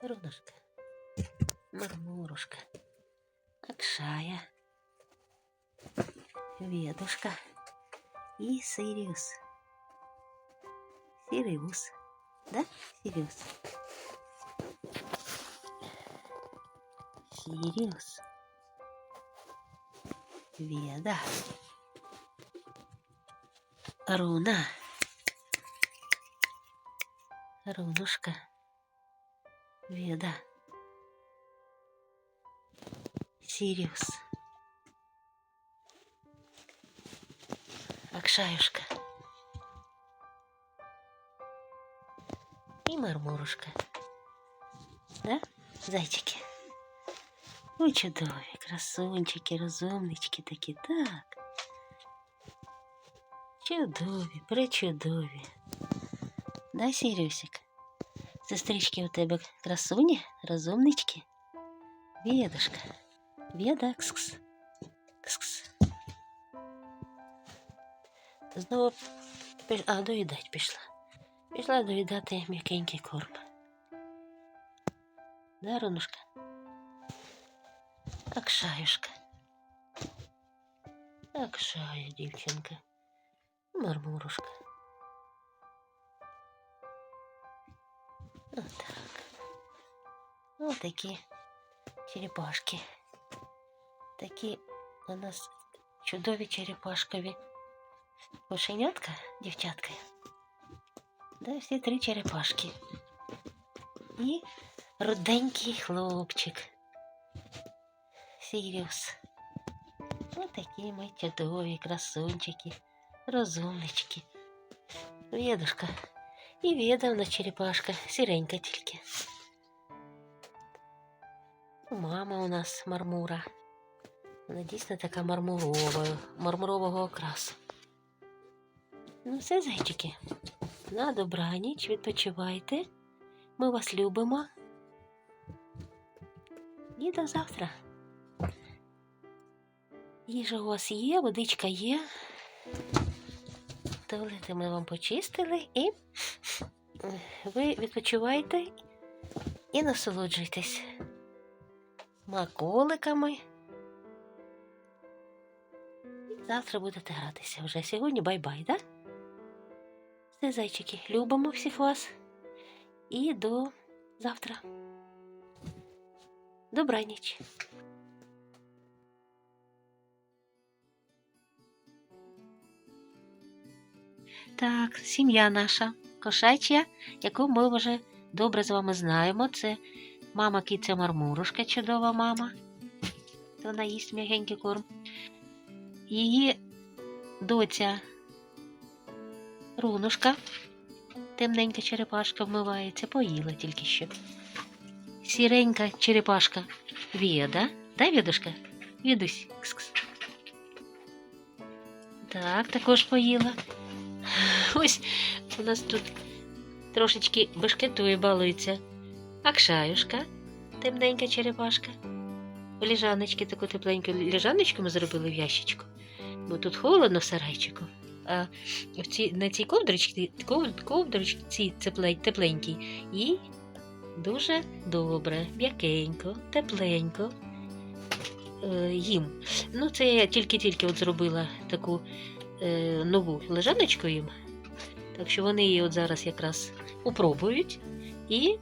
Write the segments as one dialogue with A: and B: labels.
A: Рунушка, Мармурушка, Акшая, Ведушка и Сириус. Сириус, да, Сириус? Сириус. Веда. Руна. Рунушка. Веда. Сириус. Акшаюшка. И Мармурушка. Да, зайчики? Ой, чудові, красунчики, розумнички такі, так. Чудові, причудові. Да, Сірюсик? Сестрички у тебе красуні, розумнички? Ведушка. Веда, кс-кс. Кс-кс. Знову піш... а, доїдать пішла. Пішла доїдати м'якенький корм. Да, Ронушка? Акшаюшка. Акшая, дівчинка. Мармурушка. Отак. Ось такі черепашки. Такі у нас чудові черепашкові кошенятка, дівчатка. Да, всі три черепашки. І руденький хлопчик. Сіріус. Ось такі ми чудові красунчики, розумнички. Ведушка. І веда в нас черепашка, сіренька тільки. Мама у нас мармура. Вона дійсно така мармурова, мармурового окрасу. Ну, все, зайчики. На добраніч, відпочивайте. Ми вас любимо. І до завтра. Їжа у вас є, водичка є. Туалети ми вам почистили і ви відпочивайте і насолоджуйтесь маколиками. Завтра будете гратися вже. Сьогодні бай-бай, да? Все, зайчики, любимо всіх вас. І до завтра. Добраніч. Так, сім'я наша кошача, яку ми вже добре з вами знаємо. Це мама киця Мармурушка, чудова мама. Вона їсть м'ягенький корм. Її доця Рунушка, темненька черепашка вмивається, поїла тільки що. Сіренька черепашка Веда. Да, Ведушка? Ведусь. Кс-кс. Так, також поїла. Ось у нас тут трошечки бешкетує балується. Акшаюшка, темненька черепашка. У ліжаночки таку тепленьку ліжаночку ми зробили в ящичку, бо тут холодно в сарайчику. А в цій, на цій ковдрочці, ковдрочці тепленькій і дуже добре, м'якенько, тепленько е, їм. Ну, це я тільки-тільки от зробила таку е, нову лежаночку їм. Так що вони її от зараз якраз упробують. І,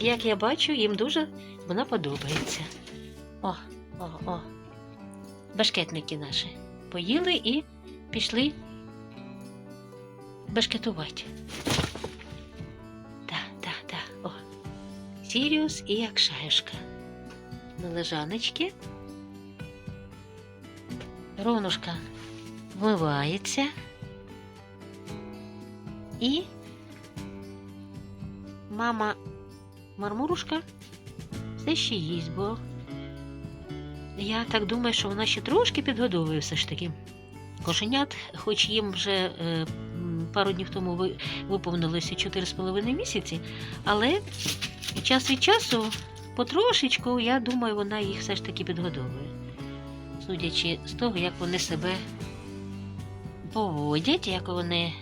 A: як я бачу, їм дуже вона подобається. О, о, о. Башкетники наші поїли і пішли башкетувати. Так, так, так. О. Сіріус і Акшаюшка. На лежаночки. Ронушка вмивається. І мама Мармурушка все ще їсть, бо я так думаю, що вона ще трошки підгодовує все ж таки. Кошенят, хоч їм вже е, пару днів тому виповнилося 4,5 місяці, але час від часу потрошечку, я думаю, вона їх все ж таки підгодовує. Судячи з того, як вони себе поводять, як вони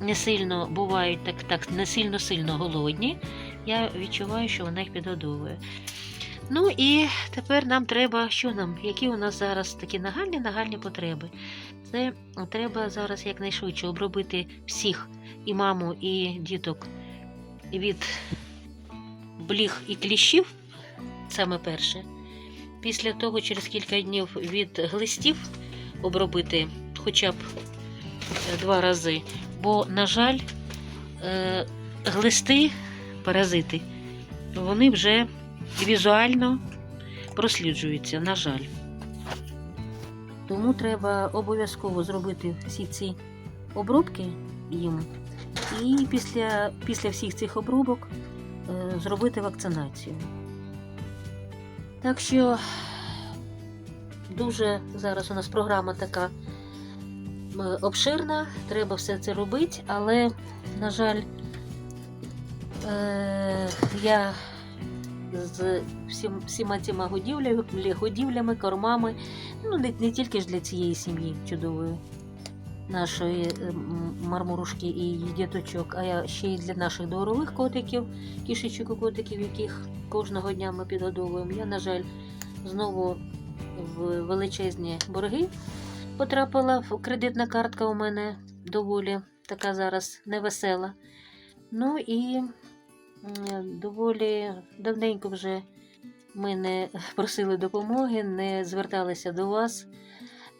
A: не сильно бувають так, так не сильно сильно голодні, я відчуваю, що вона їх підгодовує. Ну і тепер нам треба, що нам, які у нас зараз такі нагальні нагальні потреби. Це треба зараз якнайшвидше обробити всіх і маму, і діток від бліг і кліщів, саме перше. Після того, через кілька днів від глистів обробити хоча б е, два рази. Бо, на жаль, е, глисти, паразити, вони вже візуально просліджуються, на жаль. Тому треба обов'язково зробити всі ці обробки їм. І після, після всіх цих обробок е, зробити вакцинацію. Так що дуже зараз у нас програма така обширна, треба все це робити, але, на жаль, е, я з всім, всіма цими годівлями, годівлями, кормами, ну не, не тільки ж для цієї сім'ї чудової нашої е, мармурушки і її діточок, а ще й для наших дворових котиків, кішечок і котиків, яких кожного дня ми підгодовуємо. Я, на жаль, знову в величезні борги потрапила. Кредитна картка у мене доволі така зараз невесела. Ну і доволі давненько вже ми не просили допомоги, не зверталися до вас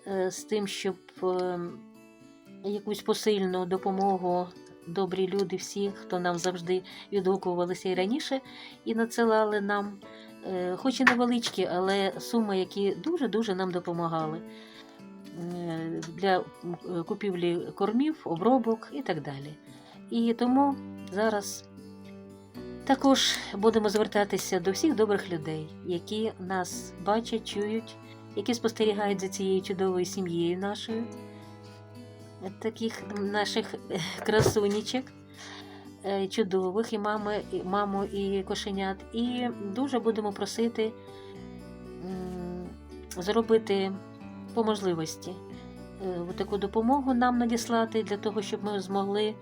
A: е, з тим, щоб е, якусь посильну допомогу. Добрі люди, всі, хто нам завжди відгукувалися і раніше, і надсилали нам, е, хоч і невеличкі, але суми, які дуже-дуже нам допомагали для купівлі кормів, обробок і так далі. І тому зараз також будемо звертатися до всіх добрих людей, які нас бачать, чують, які спостерігають за цією чудовою сім'єю нашою, таких наших е, красунічок. е, Чудових і мами, і маму, і кошенят. І дуже будемо просити зробити по можливості е, таку допомогу нам надіслати для того, щоб ми змогли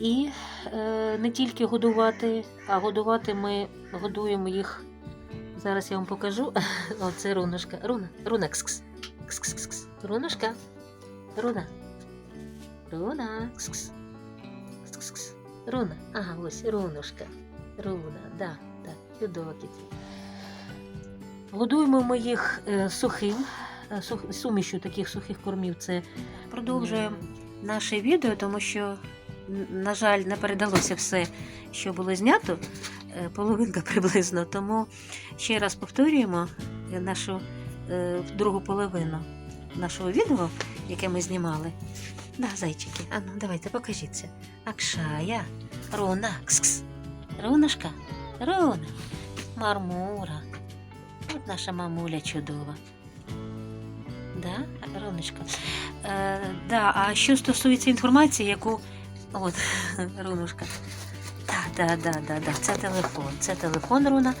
A: і е, не тільки годувати, а годувати ми годуємо їх. Зараз я вам покажу. О, це руношка. Руна, руна, кс-кс. Кс-кс-кс. Руношка. Руна. Руна. Кс-кс. Кс-кс-кс. Руна. Ага, ось руношка. Руна, да, да, чудова кіт. Годуємо ми їх е, сухим, сух, сумішю таких сухих кормів. Це продовжуємо наше відео, тому що, на жаль, не передалося все, що було знято, е, половинка приблизно. Тому ще раз повторюємо е, нашу е, другу половину нашого відео, яке ми знімали. Да, зайчики, а ну давайте покажіться. Акшая, Руна, кс-кс. Рунашка, Руна, Мармура. От наша мамуля чудова. Да, Руночка. Е, да, а що стосується інформації, яку. От, Рунушка. Так, да, да, да, да. Це телефон. Це телефон, Руна.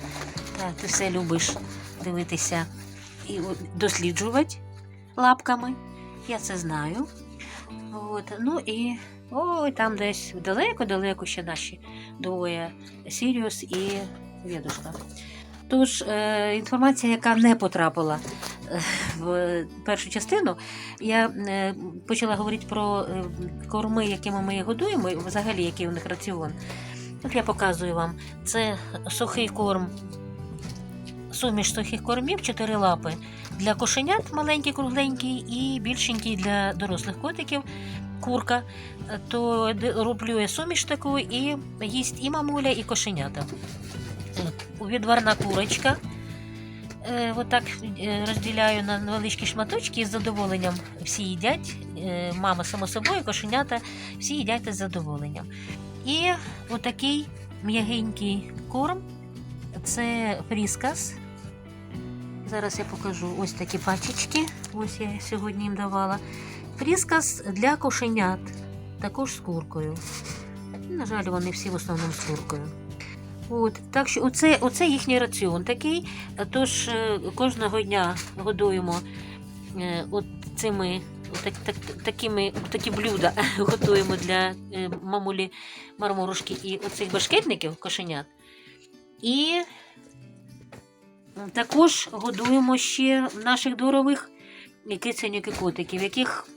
A: Так, ти все любиш дивитися і досліджувати лапками. Я це знаю. От, ну і ой, там десь далеко-далеко ще наші двоє Сіріус і Дідушка. Тож, е, інформація, яка не потрапила в першу частину, я е, почала говорити про е, корми, якими ми їх годуємо, і взагалі, який у них раціон. От я показую вам. Це сухий корм, суміш сухих кормів, чотири лапи для кошенят, маленький, кругленький, і більшенький для дорослих котиків. Курка, то я суміш таку і їсть і мамуля, і кошенята. От, Відварна курочка. Е, отак е, розділяю на невеличкі шматочки і з задоволенням всі їдять. Е, мама, само собою, кошенята, всі їдять із задоволенням. І отакий м'ягенький корм це фріскас. Зараз я покажу ось такі пачечки. Ось я сьогодні їм давала. Фріскас для кошенят, також з куркою. На жаль, вони всі в основному з куркою. От, так що оце, оце їхній раціон такий. Тож е, кожного дня годуємо е, от цими так, так, такими, такі блюда готуємо для е, мамулі мармурушки і оцих башкетників кошенят. І також годуємо ще наших дворових киценьок і котиків, яких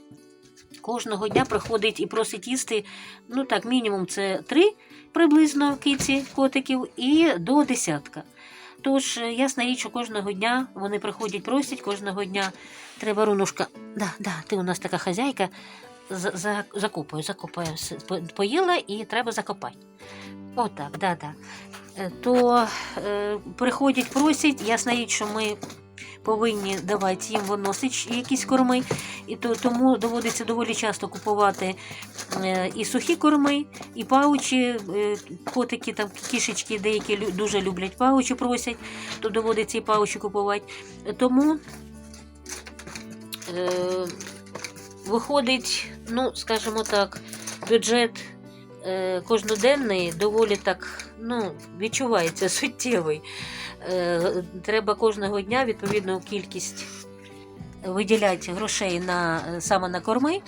A: кожного дня приходить і просить їсти. Ну так, мінімум це три приблизно киці котиків і до десятка. Тож, е, ясна річ, що кожного дня вони приходять, просять, кожного дня треба рунушка. Да, да, ти у нас така хазяйка. За, за, закопаю, закопаю. Поїла і треба закопати. Отак, да, да. Е, То е, приходять, просять, ясна річ, що ми повинні давати їм виносить якісь корми, і то, тому доводиться доволі часто купувати е, і сухі корми, і паучі, е, котики, там кішечки, деякі дуже люблять паучі, просять, то доводиться і паучі купувати. Тому е, виходить, ну, скажімо так, бюджет е, кожноденний доволі так ну, відчувається суттєвий. Е, треба кожного дня відповідну кількість виділяти грошей на, е, саме на корми.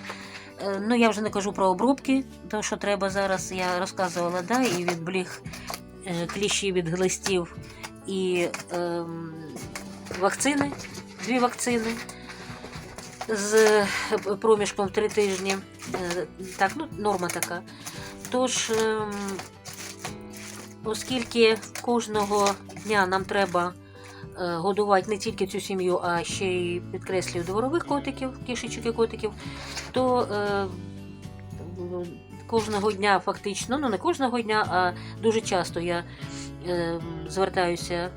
A: Е, Ну, я вже не кажу про обробки, то що треба зараз, я розказувала, да, і від бліг е, кліщів від глистів, і ем, вакцини, дві вакцини з е, проміжком три тижні. Е, Так, ну, норма така. Тож, ем, оскільки кожного дня нам треба е, годувати не тільки цю сім'ю, а ще й підкреслюю дворових котиків, кішечок і котиків, то е, кожного дня фактично, ну не кожного дня, а дуже часто я е, звертаюся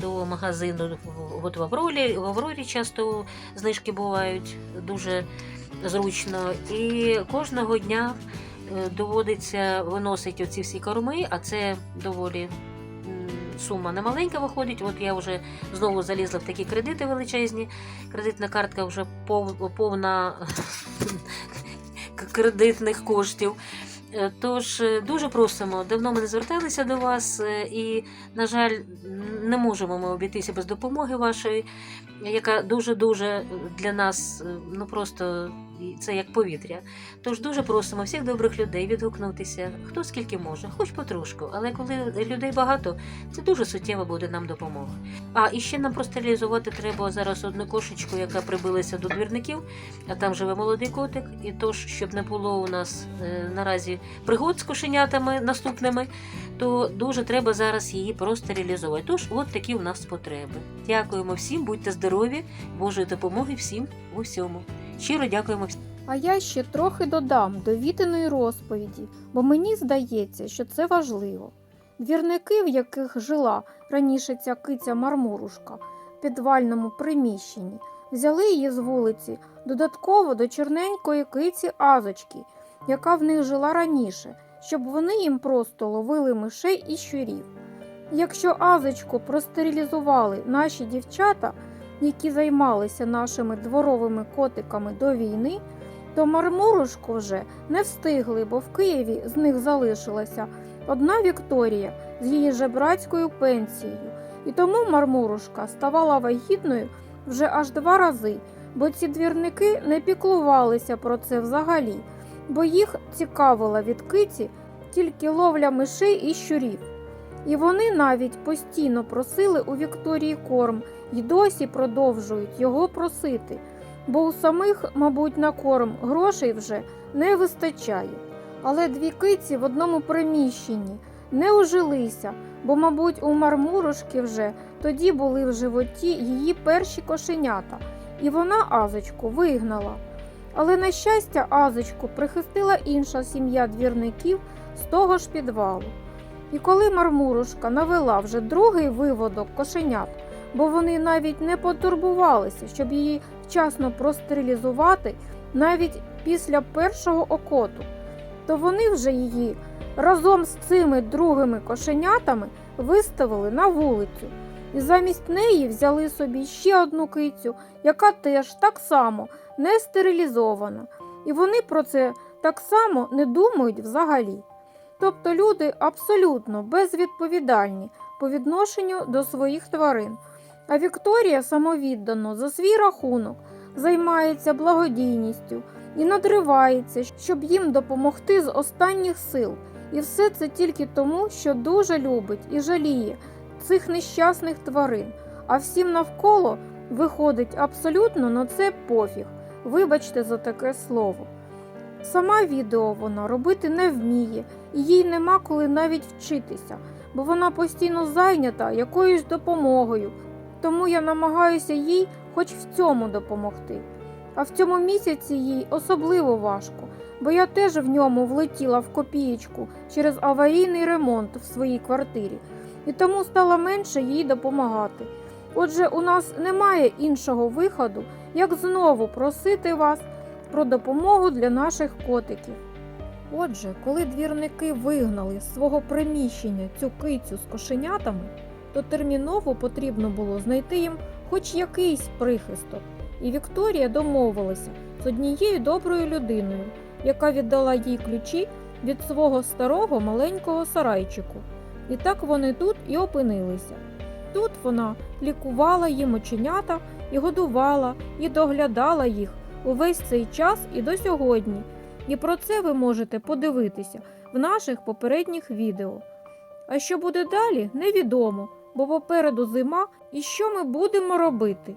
A: до магазину. От в Аврорі, в Аврорі часто знижки бувають дуже зручно. І кожного дня доводиться виносити оці всі корми, а це доволі сума немаленька виходить. От я вже знову залізла в такі кредити величезні. Кредитна картка вже повна кредитних коштів. Е, Тож е, дуже просимо, давно ми не зверталися до вас, е, і, на жаль, не можемо ми обійтися без допомоги вашої, яка дуже-дуже для нас е, ну просто це як повітря. Тож дуже просимо всіх добрих людей відгукнутися, хто скільки може, хоч потрошку. Але коли людей багато, це дуже суттєво буде нам допомога. А і ще нам простерилізувати треба зараз одну кошечку, яка прибилася до двірників, а там живе молодий котик. І тож, щоб не було у нас е, наразі пригод з кошенятами наступними, то дуже треба зараз її простерилізувати. Тож, от такі у нас потреби. Дякуємо всім, будьте здорові, Божої допомоги всім у всьому. Щиро дякуємо.
B: А я ще трохи додам до вітиної розповіді, бо мені здається, що це важливо. Двірники, в яких жила раніше ця киця Мармурушка в підвальному приміщенні, взяли її з вулиці додатково до чорненької киці Азочки, яка в них жила раніше, щоб вони їм просто ловили мишей і щурів. Якщо Азочку простерилізували наші дівчата, які займалися нашими дворовими котиками до війни, то мармурушку вже не встигли, бо в Києві з них залишилася одна Вікторія з її жебрацькою пенсією. І тому мармурушка ставала вагітною вже аж два рази, бо ці двірники не піклувалися про це взагалі, бо їх цікавила від киці тільки ловля мишей і щурів. І вони навіть постійно просили у Вікторії корм і досі продовжують його просити, бо у самих, мабуть, на корм грошей вже не вистачає. Але дві киці в одному приміщенні не ужилися, бо, мабуть, у мармурушки вже тоді були в животі її перші кошенята, і вона Азочку вигнала. Але, на щастя, Азочку прихистила інша сім'я двірників з того ж підвалу. І коли мармурушка навела вже другий виводок кошенят, бо вони навіть не потурбувалися, щоб її вчасно простерилізувати навіть після першого окоту, то вони вже її разом з цими другими кошенятами виставили на вулицю. І замість неї взяли собі ще одну кицю, яка теж так само не стерилізована. І вони про це так само не думають взагалі. Тобто люди абсолютно безвідповідальні по відношенню до своїх тварин. А Вікторія самовіддано за свій рахунок займається благодійністю і надривається, щоб їм допомогти з останніх сил. І все це тільки тому, що дуже любить і жаліє цих нещасних тварин, а всім навколо виходить абсолютно на це пофіг. Вибачте за таке слово. Сама відео вона робити не вміє, і їй нема коли навіть вчитися, бо вона постійно зайнята якоюсь допомогою, тому я намагаюся їй хоч в цьому допомогти. А в цьому місяці їй особливо важко, бо я теж в ньому влетіла в копієчку через аварійний ремонт в своїй квартирі, і тому стало менше їй допомагати. Отже, у нас немає іншого виходу, як знову просити вас про допомогу для наших котиків. Отже, коли двірники вигнали з свого приміщення цю кицю з кошенятами, то терміново потрібно було знайти їм хоч якийсь прихисток. І Вікторія домовилася з однією доброю людиною, яка віддала їй ключі від свого старого маленького сарайчику. І так вони тут і опинилися. Тут вона лікувала їм оченята і годувала, і доглядала їх увесь цей час і до сьогодні. І про це ви можете подивитися в наших попередніх відео. А що буде далі, невідомо, бо попереду зима і що ми будемо робити.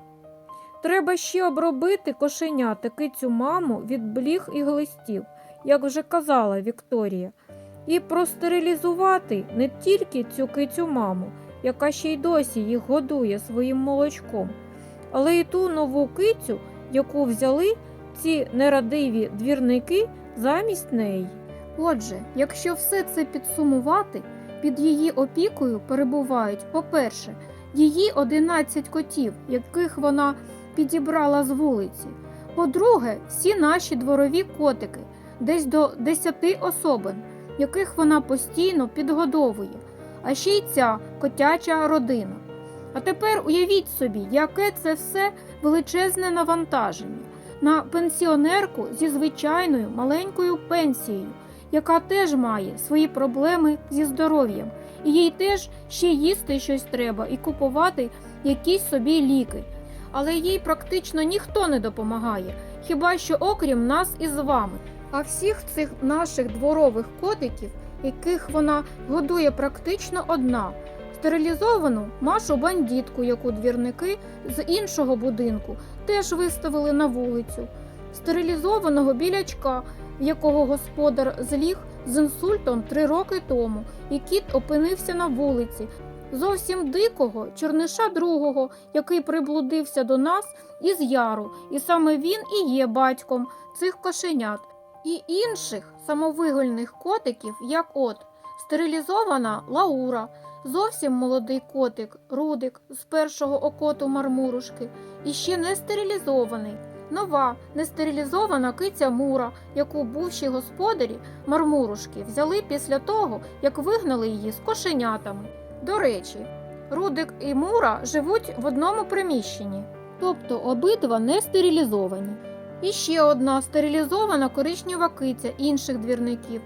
B: Треба ще обробити кошеня та кицю маму від бліг і глистів, як вже казала Вікторія, і простерилізувати не тільки цю кицю маму, яка ще й досі їх годує своїм молочком, але й ту нову кицю, яку взяли ці нерадиві двірники замість неї. Отже, якщо все це підсумувати, під її опікою перебувають, по-перше, її 11 котів, яких вона підібрала з вулиці. По-друге, всі наші дворові котики, десь до 10 особин, яких вона постійно підгодовує, а ще й ця котяча родина. А тепер уявіть собі, яке це все величезне навантаження на пенсіонерку зі звичайною маленькою пенсією, яка теж має свої проблеми зі здоров'ям, і їй теж ще їсти щось треба і купувати якісь собі ліки. Але їй практично ніхто не допомагає, хіба що окрім нас із вами. А всіх цих наших дворових котиків, яких вона годує практично одна, стерилізовану Машу бандітку, яку двірники з іншого будинку теж виставили на вулицю, стерилізованого білячка, в якого господар зліг з інсультом три роки тому, і кіт опинився на вулиці. Зовсім дикого чорниша другого, який приблудився до нас із яру, і саме він і є батьком цих кошенят, і інших самовигульних котиків, як от стерилізована Лаура, зовсім молодий котик, рудик з першого окоту мармурушки, і ще не стерилізований. Нова нестерилізована киця Мура, яку бувші господарі мармурушки взяли після того, як вигнали її з кошенятами. До речі, Рудик і Мура живуть в одному приміщенні, тобто обидва не стерилізовані. І ще одна стерилізована коричнева киця інших двірників,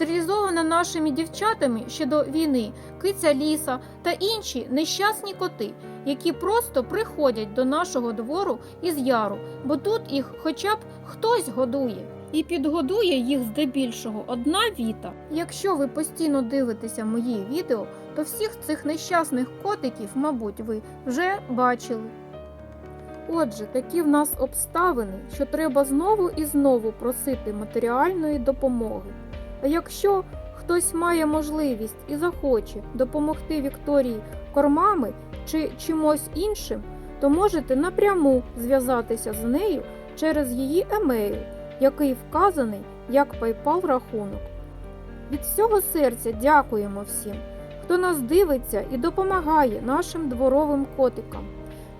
B: стерилізована нашими дівчатами ще до війни, киця ліса та інші нещасні коти, які просто приходять до нашого двору із яру, бо тут їх хоча б хтось годує. І підгодує їх здебільшого одна віта. Якщо ви постійно дивитеся мої відео, то всіх цих нещасних котиків, мабуть, ви вже бачили. Отже, такі в нас обставини, що треба знову і знову просити матеріальної допомоги. А якщо хтось має можливість і захоче допомогти Вікторії кормами чи чимось іншим, то можете напряму зв'язатися з нею через її емейл, який вказаний як PayPal рахунок. Від всього серця дякуємо всім, хто нас дивиться і допомагає нашим дворовим котикам.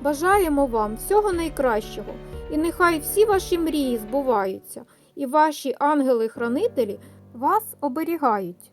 B: Бажаємо вам всього найкращого, і нехай всі ваші мрії збуваються, і ваші ангели-хранителі вас оберігають.